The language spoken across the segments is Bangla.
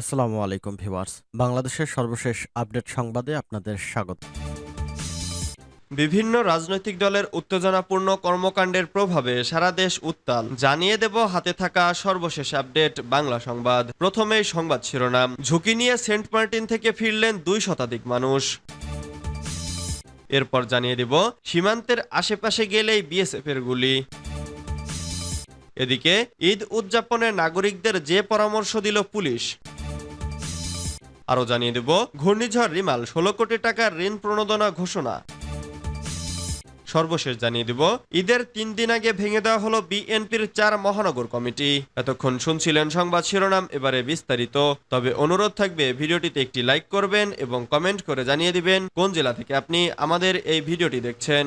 আসসালামু আলাইকুম ভিউয়ার্স। বাংলাদেশের সর্বশেষ আপডেট সংবাদে আপনাদের স্বাগত। বিভিন্ন রাজনৈতিক দলের উত্তেজনাপূর্ণ কর্মকাণ্ডের প্রভাবে সারা দেশ উত্তাল। জানিয়ে দেব হাতে থাকা সর্বশেষ আপডেট বাংলা সংবাদ। প্রথমেই সংবাদ শিরোনাম। ঝুঁকি নিয়ে সেন্ট মার্টিন থেকে ফিরলেন দুই শতাধিক মানুষ। এরপর জানিয়ে দেব, সীমান্তের আশেপাশে গেলেই বিএসএফ এর গুলি। এদিকে, ঈদ উদযাপনে নাগরিকদের যে পরামর্শ দিল পুলিশ। আরও জানিয়ে দেব, ঘূর্ণিঝড় রিমাল, ষোলো কোটি টাকার ঋণ প্রণোদনা ঘোষণা। সর্বশেষ জানিয়ে দিব, ঈদের তিন দিন আগে ভেঙে দেওয়া হলো বিএনপির চার মহানগর কমিটি। এতক্ষণ শুনছিলেন সংবাদ শিরোনাম, এবারে বিস্তারিত। তবে অনুরোধ থাকবে, ভিডিওটিতে একটি লাইক করবেন এবং কমেন্ট করে জানিয়ে দিবেন কোন জেলা থেকে আপনি আমাদের এই ভিডিওটি দেখছেন।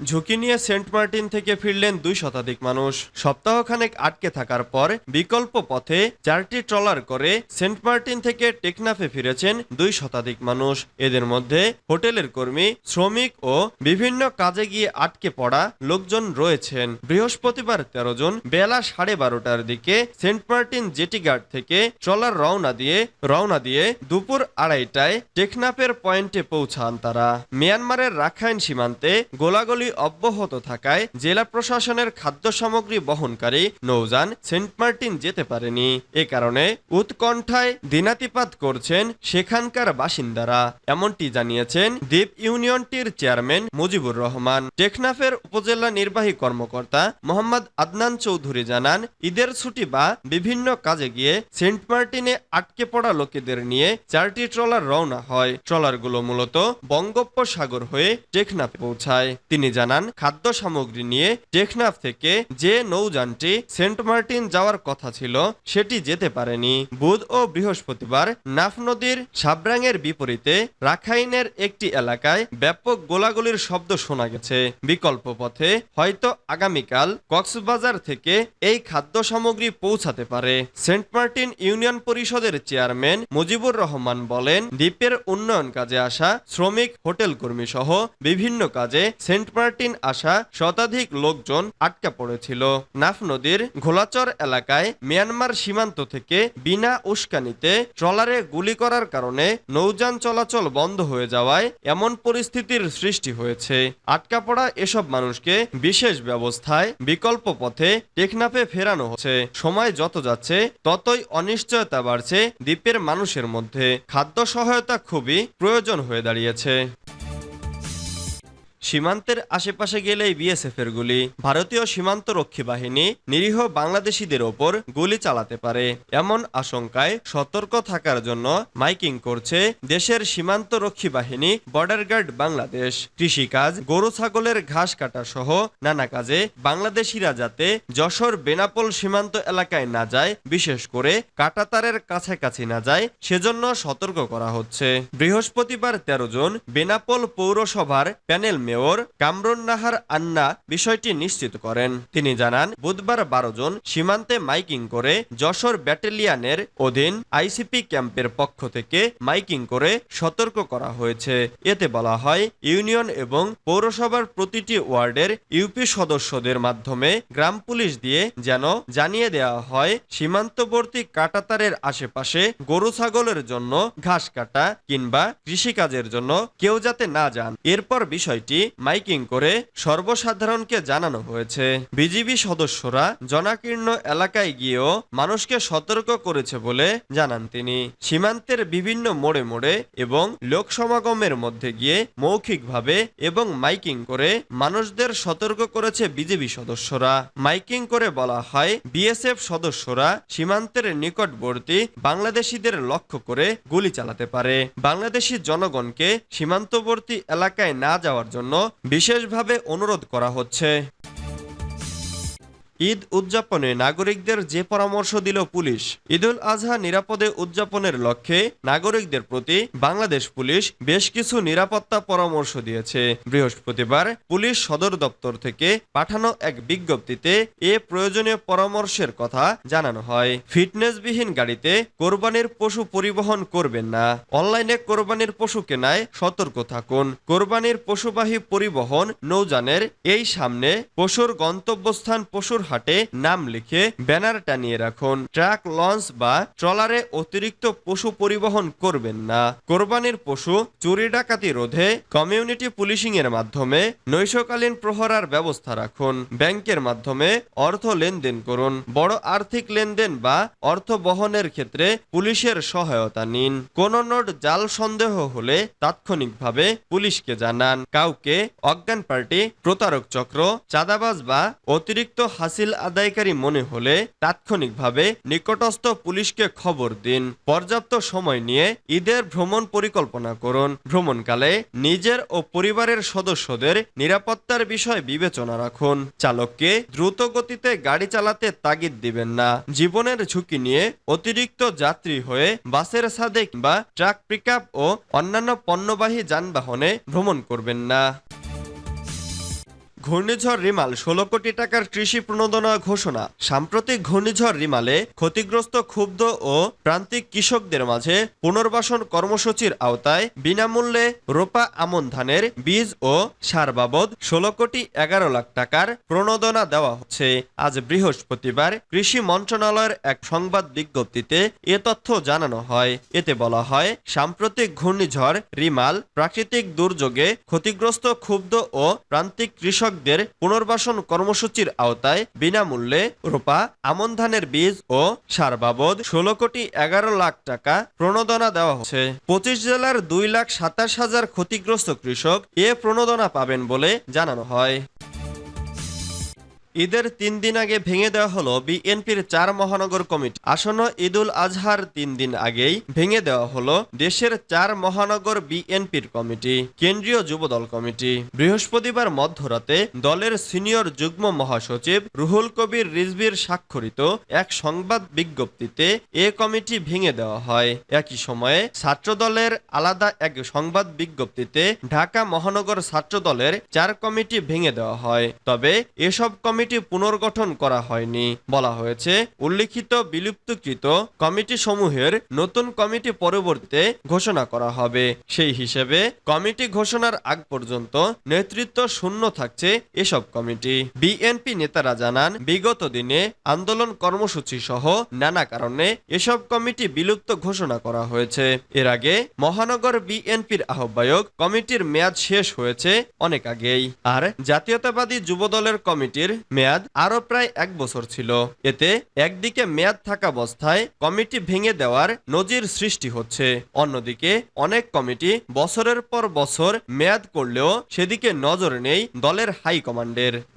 ঝুঁকি নিয়ে সেন্ট মার্টিন থেকে ফিরলেন দুই শতাধিক মানুষ। সপ্তাহখানেক আটকে থাকার পর বিকল্প পথে চারটি ট্রলার করে সেন্ট মার্টিন থেকে টেকনাফে ফিরেছেন দুই শতাধিক মানুষ। এদের মধ্যে হোটেলের কর্মী, শ্রমিক ও বিভিন্ন কাজে গিয়ে আটকে পড়া লোকজন রয়েছেন। বৃহস্পতিবার তেরো জন, বেলা সাড়ে বারোটার দিকে সেন্ট মার্টিন জেটি গার্ড থেকে ট্রলার রওনা দিয়ে রওনা দিয়ে দুপুর আড়াইটায় টেকনাফের পয়েন্টে পৌঁছান তারা। মিয়ানমারের রাখাইন সীমান্তে গোলাগুলি অব্যাহত থাকায় জেলা প্রশাসনের খাদ্য সামগ্রী বহনকারী নৌযান সেন্ট মার্টিন যেতে পারেনি। এ কারণে উৎকণ্ঠায় দিনাতিপাত করছেন সেখানকার বাসিন্দারা। এমনটি জানিয়েছেন দ্বীপ ইউনিয়নটির চেয়ারম্যান মুজিবুর রহমান। টেকনাফের উপজেলা নির্বাহী কর্মকর্তা মোহাম্মদ আদনান চৌধুরী জানান, ঈদের ছুটি বা বিভিন্ন কাজে গিয়ে সেন্ট মার্টিনে আটকে পড়া লোকেদের নিয়ে চারটি ট্রলার রওনা হয়। ট্রলারগুলো মূলত বঙ্গোপসাগর হয়ে টেকনাফে পৌঁছায়। তিনি জানান খাদ্য সামগ্রী নিয়ে টেকনাফ থেকে যে নৌযানটি সেন্ট মার্টিন যাওয়ার কথা ছিল, সেটি যেতে পারেনি। বুধ ও বৃহস্পতিবার নাফ নদীর সাবরাঙের বিপরীতে রাখাইনের একটি এলাকায় ব্যাপক গোলাগুলির শব্দ শোনা গেছে। বিকল্প পথে হয়তো আগামীকাল কক্সবাজার থেকে এই খাদ্য সামগ্রী পৌঁছাতে পারে। সেন্ট মার্টিন ইউনিয়ন পরিষদের চেয়ারম্যান মুজিবুর রহমান বলেন, দ্বীপের উন্নয়ন কাজে আসা শ্রমিক হোটেল কর্মী সহ বিভিন্ন কাজে সেন্ট মার্টিন আসা শতাধিক লোকজন আটকা পড়েছিল। নাফ নদীর ঘোলাচর এলাকায় মিয়ানমার সীমান্ত থেকে বিনা উস্কানিতে ট্রলারে গুলি করার কারণে নৌযান চলাচল বন্ধ হয়ে যাওয়ায় এমন পরিস্থিতির সৃষ্টি হয়েছে। আটকা পড়া এসব মানুষকে বিশেষ ব্যবস্থায় বিকল্প পথে টেকনাফে ফেরানো হচ্ছে। সময় যত যাচ্ছে, ততই অনিশ্চয়তা বাড়ছে দ্বীপের মানুষের মধ্যে। খাদ্য সহায়তা খুবই প্রয়োজন হয়ে দাঁড়িয়েছে। সীমান্তের আশেপাশে গেলেই বিএসএফ এর গুলি, ভারতীয় সীমান্ত রক্ষী বাহিনী, নিরীহ বাংলাদেশিদের ওপর গুলি চালাতে পারে। এমন আশঙ্কায় সতর্ক থাকার জন্য মাইকিং করছে দেশের সীমান্ত রক্ষী বাহিনী বর্ডার গার্ড বাংলাদেশ। কৃষিকাজ, গরু ছাগলের ঘাস কাটা সহ নানা কাজে বাংলাদেশিরা যাতে যশোর বেনাপোল সীমান্ত এলাকায় না যায়, বিশেষ করে কাটাতারের কাছাকাছি না যায়, সেজন্য সতর্ক করা হচ্ছে। বৃহস্পতিবার তেরো জন বেনাপোল পৌরসভার প্যানেল মেয়র কামরুন নাহার আন্না বিষয়টি নিশ্চিত করেন। তিনি জানান, বুধবার বারো জন সীমান্তে মাইকিং করে যশোর ব্যাটালিয়ানের অধীন আইসিপি ক্যাম্পের পক্ষ থেকে মাইকিং করে সতর্ক করা হয়েছে। এতে বলা হয়, ইউনিয়ন এবং পৌরসভার প্রতিটি ওয়ার্ডের ইউপি সদস্যদের মাধ্যমে গ্রাম পুলিশ দিয়ে যেন জানিয়ে দেওয়া হয়, সীমান্তবর্তী কাটাতারের আশেপাশে গরু ছাগলের জন্য ঘাস কাটা কিংবা কৃষিকাজের জন্য কেউ যাতে না যান। এরপর বিষয়টি মাইকিং করে সর্বসাধারণকে জানানো হয়েছে। বিজিবি সদস্যরা জনাকীর্ণ এলাকায় গিয়েও মানুষকে সতর্ক করেছে বলে জানান তিনি। সীমান্তের বিভিন্ন মোড়ে মোড়ে এবং লোক সমাগমের মধ্যে গিয়ে মৌখিকভাবে এবং মাইকিং করে মানুষদের সতর্ক করেছে বিজেপি সদস্যরা। মাইকিং করে বলা হয়, বিএসএফ সদস্যরা সীমান্তের নিকটবর্তী বাংলাদেশিদের লক্ষ্য করে গুলি চালাতে পারে। বাংলাদেশি জনগণকে সীমান্তবর্তী এলাকায় না যাওয়ার জন্য বিশেষভাবে অনুরোধ করা হচ্ছে। ঈদ উদযাপনে নাগরিকদের যে পরামর্শ দিল পুলিশ। ঈদুল আজহা নিরাপদে উদযাপনের লক্ষ্যে নাগরিকদের প্রতি বাংলাদেশ পুলিশ বেশ কিছু নিরাপত্তা পরামর্শ দিয়েছে। বৃহস্পতিবার পুলিশ সদর দপ্তর থেকে পাঠানো এক বিজ্ঞপ্তিতে এ প্রয়োজনীয় পরামর্শের কথা জানানো হয়। ফিটনেসবিহীন গাড়িতে কোরবানির পশু পরিবহন করবেন না। অনলাইনে কোরবানির পশু কেনায় সতর্ক থাকুন। কোরবানির পশুবাহী পরিবহন নৌযানের এই সামনে পশুর গন্তব্যস্থান পশুর হাটে নাম লিখে ব্যানার টানিয়ে রাখুন। ট্রাক লঞ্চ বা ট্রলারে অতিরিক্ত পশু পরিবহন করবেন না। কোরবানির পশু চুরি ডাকাতি রোধে কমিউনিটি পুলিশিং এর মাধ্যমে নৈশকালীন প্রহরার ব্যবস্থা রাখুন। ব্যাংকের মাধ্যমে অর্থ লেনদেন করুন। বড় আর্থিক লেনদেন বা অর্থ বহনের ক্ষেত্রে পুলিশের সহায়তা নিন। কোন নোট জাল সন্দেহ হলে তাৎক্ষণিকভাবে পুলিশকে জানান। কাউকে অজ্ঞান পার্টি, প্রতারক চক্র, চাঁদাবাজ বা অতিরিক্ত হাসিল আদায়কারী মনে হলে তাৎক্ষণিকভাবে নিকটস্থ পুলিশকে খবর দিন। পর্যাপ্ত সময় নিয়ে ঈদের ভ্রমণ পরিকল্পনা করুন। ভ্রমণকালে নিজের ও পরিবারের সদস্যদের নিরাপত্তার বিষয় বিবেচনা রাখুন। চালককে দ্রুত গতিতে গাড়ি চালাতে তাগিদ দিবেন না। জীবনের ঝুঁকি নিয়ে অতিরিক্ত যাত্রী হয়ে বাসের সাথে কিংবা ট্রাক পিকআপ ও অন্যান্য পণ্যবাহী যানবাহনে ভ্রমণ করবেন না। ঘূর্ণিঝড় রিমাল ষোলো কোটি টাকার কৃষি প্রণোদনা ঘোষণা। সাম্প্রতিক ঘূর্ণিঝড় রিমালে ক্ষতিগ্রস্ত ক্ষুব্ধ ও প্রান্তিক কৃষকদের মাঝে পুনর্বাসন কর্মসূচির আওতায় বিনামূল্যে রোপা আমন ধানের বীজ ও সার বাবদ ষোলো কোটি এগারো লাখ টাকার প্রণোদনা দেওয়া হচ্ছে। আজ বৃহস্পতিবার কৃষি মন্ত্রণালয়ের এক সংবাদ বিজ্ঞপ্তিতে এ তথ্য জানানো হয়। এতে বলা হয়, সাম্প্রতিক ঘূর্ণিঝড় রিমাল প্রাকৃতিক দুর্যোগে ক্ষতিগ্রস্ত ক্ষুব্ধ ও প্রান্তিক কৃষকদের পুনর্বাসন কর্মসূচির আওতায় বিনামূল্যে রোপা, আমন ধানের বীজ ও সার বাবদ ষোলো কোটি এগারো লাখ টাকা প্রণোদনা দেওয়া হচ্ছে। পঁচিশ জেলার দুই লাখ সাতাশ হাজার ক্ষতিগ্রস্ত কৃষক এ প্রণোদনা পাবেন বলে জানানো হয়। ঈদের তিন দিন আগে ভেঙে দেওয়া হলো বিএনপির চার মহানগর কমিটি। আসন্ন ঈদুল আজহার তিন দিন আগেই ভেঙে দেওয়া হলো দেশের চার মহানগর বিএনপির কমিটি, কেন্দ্রীয় যুবদল কমিটি। বৃহস্পতিবার মধ্যরাতে দলের সিনিয়র যুগ্ম মহাসচিব রুহুল কবির রিজভির স্বাক্ষরিত এক সংবাদ বিজ্ঞপ্তিতে এ কমিটি ভেঙে দেওয়া হয়। একই সময়ে ছাত্রদলের আলাদা এক সংবাদ বিজ্ঞপ্তিতে ঢাকা মহানগর ছাত্রদলের চার কমিটি ভেঙে দেওয়া হয়। তবে এসব কমিটি পুনর্গঠন করা হয়নি, বলা হয়েছে। উল্লিখিত, বিলুপ্তকৃত কমিটি সমূহের নতুন কমিটি পরবর্তীতে ঘোষণা করা হবে। সেই হিসেবে কমিটি ঘোষণার আগ পর্যন্ত নেতৃত্ব শূন্য থাকছে এসব কমিটি। বিএনপি নেতারা জানান, বিগত দিনে আন্দোলন কর্মসূচি সহ নানা কারণে এসব কমিটি বিলুপ্ত ঘোষণা করা হয়েছে। এর আগে মহানগর বিএনপির আহ্বায়ক কমিটির মেয়াদ শেষ হয়েছে অনেক আগেই। আর জাতীয়তাবাদী যুবদলের কমিটির মেয়াদ আরও প্রায় এক বছর ছিল। এতে একদিকে মেয়াদ থাকা অবস্থায় কমিটি ভেঙে দেওয়ার নজির সৃষ্টি হচ্ছে। অন্যদিকে অনেক কমিটি বছরের পর বছর মেয়াদ করলেও সেদিকে নজর নেই দলের হাইকমান্ডের।